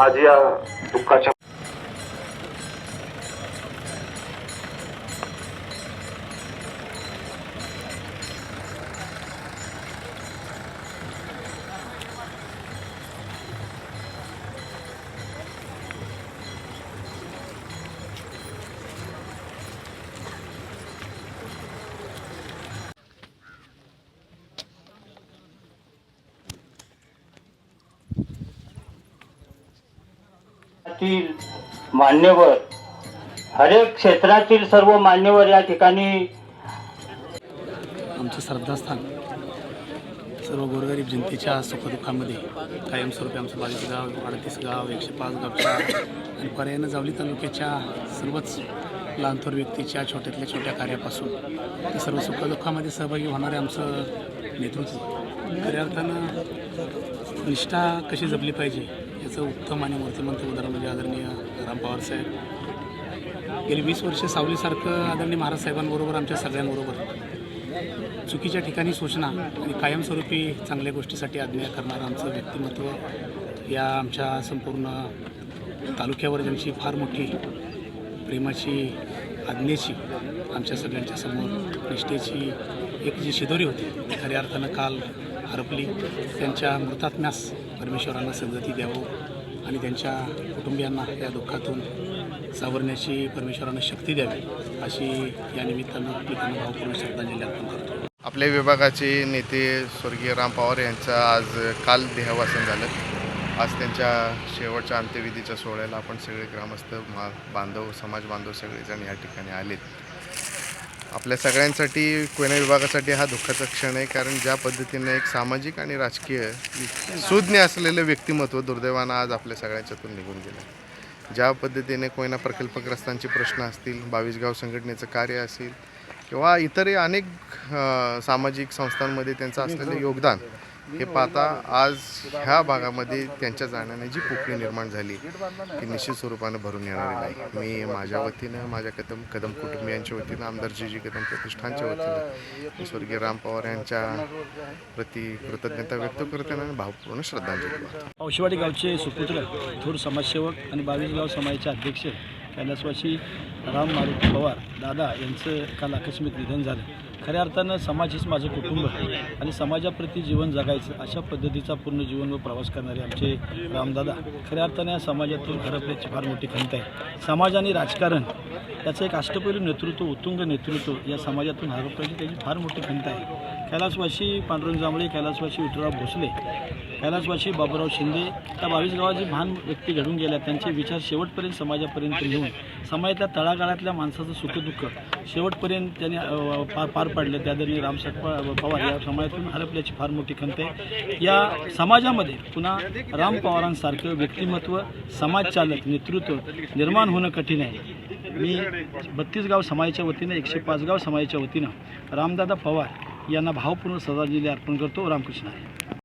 आज या दुःखाच्या मान्यवर हरेक क्षेत्रातील सर्व मान्यवर या ठिकाणी आमचं श्रद्धास्थान सर्व गोरगरीब जनतेच्या सुखदुःखामध्ये कायमस्वरूपी आमचं बावीस गाव अडतीस गाव एकशे पाच गावच्या आणि पर्यायानं जावली तालुक्याच्या सर्वच लहानथोर व्यक्तीच्या छोट्यातल्या छोट्या कार्यापासून ते सर्व सुखदुःखामध्ये सहभागी होणारे आमचं नेतृत्व. खऱ्या अर्थानं निष्ठा कशी जपली पाहिजे उत्तम आणि मूर्तिमंत उदाहरण म्हणजे आदरणीय राम पवार साहेब. गेली वीस वर्ष सावलीसारखं आदरणीय महाराज साहेबांबरोबर आमच्या सगळ्यांबरोबर चुकीच्या ठिकाणी सूचना आणि कायमस्वरूपी चांगल्या गोष्टीसाठी आज्ञा करणारं आमचं व्यक्तिमत्व या आमच्या संपूर्ण तालुक्यावर ज्यांची फार मोठी प्रेमाची आज्ञेची आमच्या सगळ्यांच्या समोर निष्ठेची एक जी शिदोरी होती खऱ्या अर्थानं काल हरपली त्यांच्या मृतात्म्यास परमेश्वरांना सद्गती द्यावं आणि त्यांच्या कुटुंबियांना या दुःखातून सावरण्याची परमेश्वरांना शक्ती द्यावी अशी या निमित्तानं मी त्यांना भावपूर्ण श्रद्धांजली अर्पण करतो. आपल्या विभागाचे नेते स्वर्गीय राम पवार यांचं आज काल देहावासन झालं. आज त्यांच्या शेवटच्या अंत्यविधीच्या सोहळ्याला आपण सगळे ग्रामस्थ मा बांधव समाज बांधव सगळेजण या ठिकाणी आलेत. आपल्या सगळ्यांसाठी कोयना विभागासाठी हा दुःखाचा क्षण आहे कारण ज्या पद्धतीने एक सामाजिक आणि राजकीय सुज्ञ असलेलं व्यक्तिमत्व दुर्दैवानं आज आपल्या सगळ्यांच्यातून निघून गेलं ज्या पद्धतीने कोयना प्रकल्पग्रस्तांचे प्रश्न असतील बावीस गाव संघटनेचं कार्य असेल किंवा इतरही अनेक सामाजिक संस्थांमध्ये त्यांचं असलेलं योगदान हे पाहता आज ह्या भागामध्ये त्यांच्या जाण्याने जी पोकळी निर्माण झाली ती निश्चित स्वरूपानं भरून येणार नाही. मी माझ्या वतीनं माझ्या कदम कदम कुटुंबियांच्या वतीनं आमदार जी जी कदम प्रतिष्ठानच्या वतीनं स्वर्गीय राम पवार यांच्या प्रती कृतज्ञता व्यक्त करताना आणि भावपूर्ण श्रद्धांजली वाहतो. गावचे सुपुत्र थोर समाजसेवक आणि बावीस गाव समाजाचे अध्यक्ष कैलासवासी राम मारुती पवार दादा यांचं काल आकस्मिक निधन झालं. खऱ्या अर्थानं समाज हेच माझं कुटुंब आहे. आणि समाजाप्रती जीवन जगायचं अशा पद्धतीचा पूर्ण जीवन व प्रवास करणारे आमचे रामदादा खऱ्या अर्थाने या समाजातून हरपण्याची फार मोठी खंत आहे. समाज आणि राजकारण त्याचं एक अष्टपैलू नेतृत्व उत्तुंग नेतृत्व या समाजातून हरपल्याची त्याची फार मोठी खंत आहे. कैलासवासी पांडुरंग जांभळे कैलासवासी विठ्ठलराव भोसले कैलासवाशी बाबूराव शिंदे त्या बावीस गावाची महान व्यक्ती घडून गेल्या. त्यांचे विचार शेवटपर्यंत समाजापर्यंत घेऊन समाजातल्या तळागाळातल्या माणसाचं सुखदुःख शेवटपर्यंत त्यांनी पार पार पडले त्यादरी रामसाहेब पवार या समाजातून हरपल्याची फार मोठी खंत आहे. या समाजामध्ये पुन्हा राम पवारांसारखं व्यक्तिमत्व समाजचालक नेतृत्व निर्माण होणं कठीण आहे. मी बत्तीस गाव समाजाच्या वतीनं एकशे पाच गाव समाजाच्या वतीनं रामदादा पवार यांना भावपूर्ण श्रद्धांजली अर्पण करतो. रामकृष्ण आहे.